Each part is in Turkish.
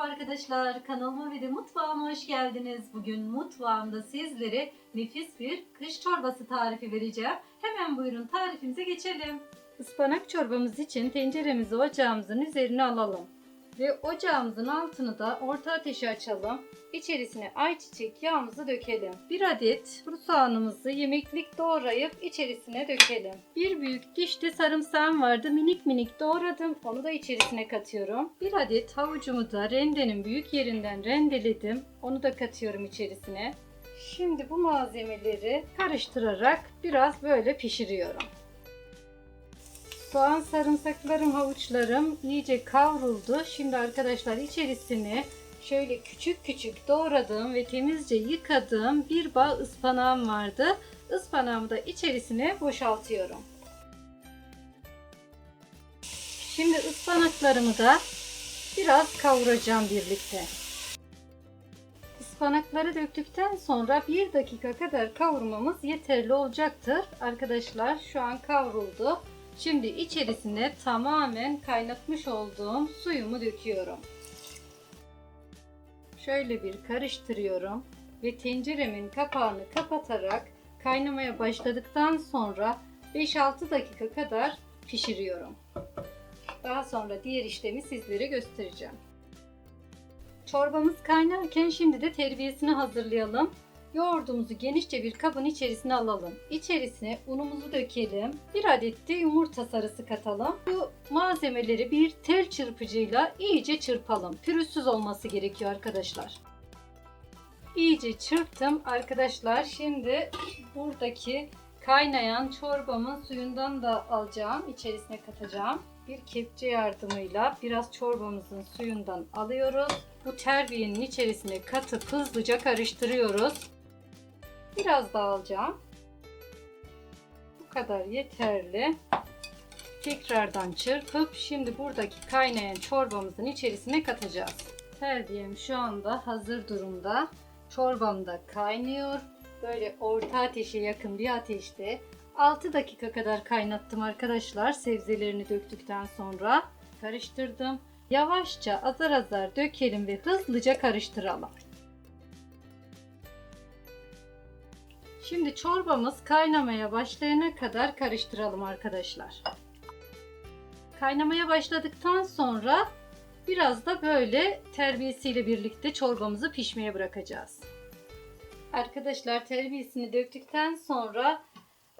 Merhaba arkadaşlar, kanalıma ve de mutfağıma hoş geldiniz. Bugün mutfağımda sizlere nefis bir kış çorbası tarifi vereceğim. Hemen buyurun tarifimize geçelim. Ispanak çorbamız için tenceremizi ocağımızın üzerine alalım. Ve ocağımızın altını da orta ateşe açalım. İçerisine ayçiçek yağımızı dökelim. Bir adet kuru soğanımızı yemeklik doğrayıp içerisine dökelim. Bir büyük dişte sarımsağım vardı. Minik minik doğradım. Onu da içerisine katıyorum. Bir adet havucumu da rendenin büyük yerinden rendeledim. Onu da katıyorum içerisine. Şimdi bu malzemeleri karıştırarak biraz böyle pişiriyorum. Soğan, sarımsaklarım, havuçlarım iyice kavruldu. Şimdi arkadaşlar içerisine şöyle küçük küçük doğradığım ve temizce yıkadığım bir bağ ıspanağım vardı. Ispanağımı da içerisine boşaltıyorum. Şimdi ıspanaklarımı da biraz kavuracağım birlikte. Ispanakları döktükten sonra 1 dakika kadar kavurmamız yeterli olacaktır. Arkadaşlar şu an kavruldu. Şimdi içerisine tamamen kaynatmış olduğum suyumu döküyorum. Şöyle bir karıştırıyorum ve tenceremin kapağını kapatarak kaynamaya başladıktan sonra 5-6 dakika kadar pişiriyorum. Daha sonra diğer işlemi sizlere göstereceğim. Çorbamız kaynarken şimdi de terbiyesini hazırlayalım. Yoğurdumuzu genişçe bir kabın içerisine alalım. İçerisine unumuzu dökelim. Bir adet de yumurta sarısı katalım. Bu malzemeleri bir tel çırpıcıyla iyice çırpalım. Pürüzsüz olması gerekiyor arkadaşlar. İyice çırptım arkadaşlar. Şimdi buradaki kaynayan çorbamın suyundan da alacağım. İçerisine katacağım. Bir kepçe yardımıyla biraz çorbamızın suyundan alıyoruz. Bu terbiyenin içerisine katıp hızlıca karıştırıyoruz. Biraz daha alacağım. Bu kadar yeterli. Tekrardan çırpıp şimdi buradaki kaynayan çorbamızın içerisine katacağız. Terbiyem şu anda hazır durumda. Çorbam da kaynıyor. Böyle orta ateşe yakın bir ateşte 6 dakika kadar kaynattım arkadaşlar sebzelerini döktükten sonra. Karıştırdım. Yavaşça azar azar dökelim ve hızlıca karıştıralım. Şimdi çorbamız kaynamaya başlayana kadar karıştıralım arkadaşlar. Kaynamaya başladıktan sonra biraz da böyle terbiyesiyle birlikte çorbamızı pişmeye bırakacağız. Arkadaşlar terbiyesini döktükten sonra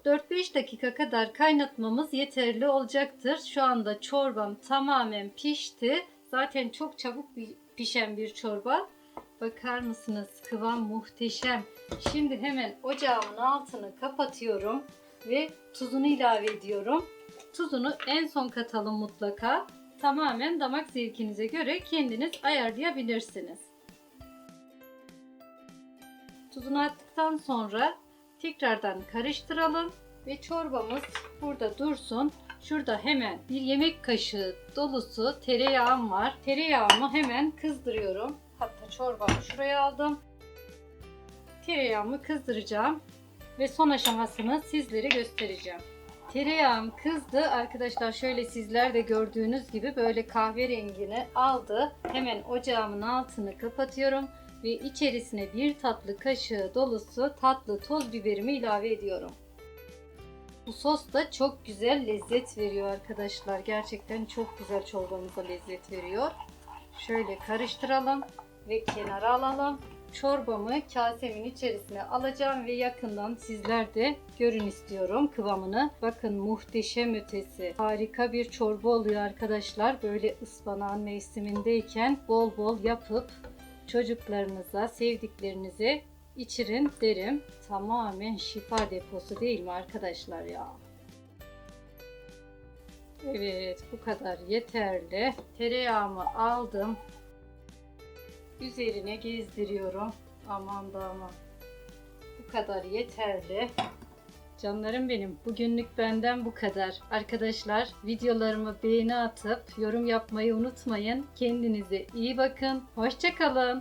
4-5 dakika kadar kaynatmamız yeterli olacaktır. Şu anda çorbam tamamen pişti. Zaten çok çabuk pişen bir çorba. Bakar mısınız? Kıvam muhteşem. Şimdi hemen ocağımın altını kapatıyorum ve tuzunu ilave ediyorum. Tuzunu en son katalım mutlaka. Tamamen damak zevkinize göre kendiniz ayarlayabilirsiniz. Tuzunu attıktan sonra tekrardan karıştıralım ve çorbamız burada dursun. Şurada hemen bir yemek kaşığı dolusu tereyağım var. Tereyağımı hemen kızdırıyorum. Çorbamı şuraya aldım. Tereyağımı kızdıracağım ve son aşamasını sizlere göstereceğim. Tereyağım kızdı. Arkadaşlar şöyle sizler de gördüğünüz gibi böyle kahverengini aldı. Hemen ocağımın altını kapatıyorum ve içerisine bir tatlı kaşığı dolusu tatlı toz biberimi ilave ediyorum. Bu sos da çok güzel lezzet veriyor arkadaşlar. Gerçekten çok güzel çorbamıza lezzet veriyor. Şöyle karıştıralım ve kenara alalım. Çorbamı kasemin içerisine alacağım ve yakından sizler de görün istiyorum kıvamını. Bakın muhteşem ötesi. Harika bir çorba oluyor arkadaşlar. Böyle ıspanağın mevsimindeyken bol bol yapıp çocuklarınıza, sevdiklerinize içirin derim. Tamamen şifa deposu değil mi arkadaşlar ya? Evet bu kadar yeterli. Tereyağımı aldım. Üzerine gezdiriyorum. Aman da aman. Bu kadar yeterli. Canlarım benim. Bugünlük benden bu kadar. Arkadaşlar videolarımı beğeni atıp yorum yapmayı unutmayın. Kendinize iyi bakın. Hoşçakalın.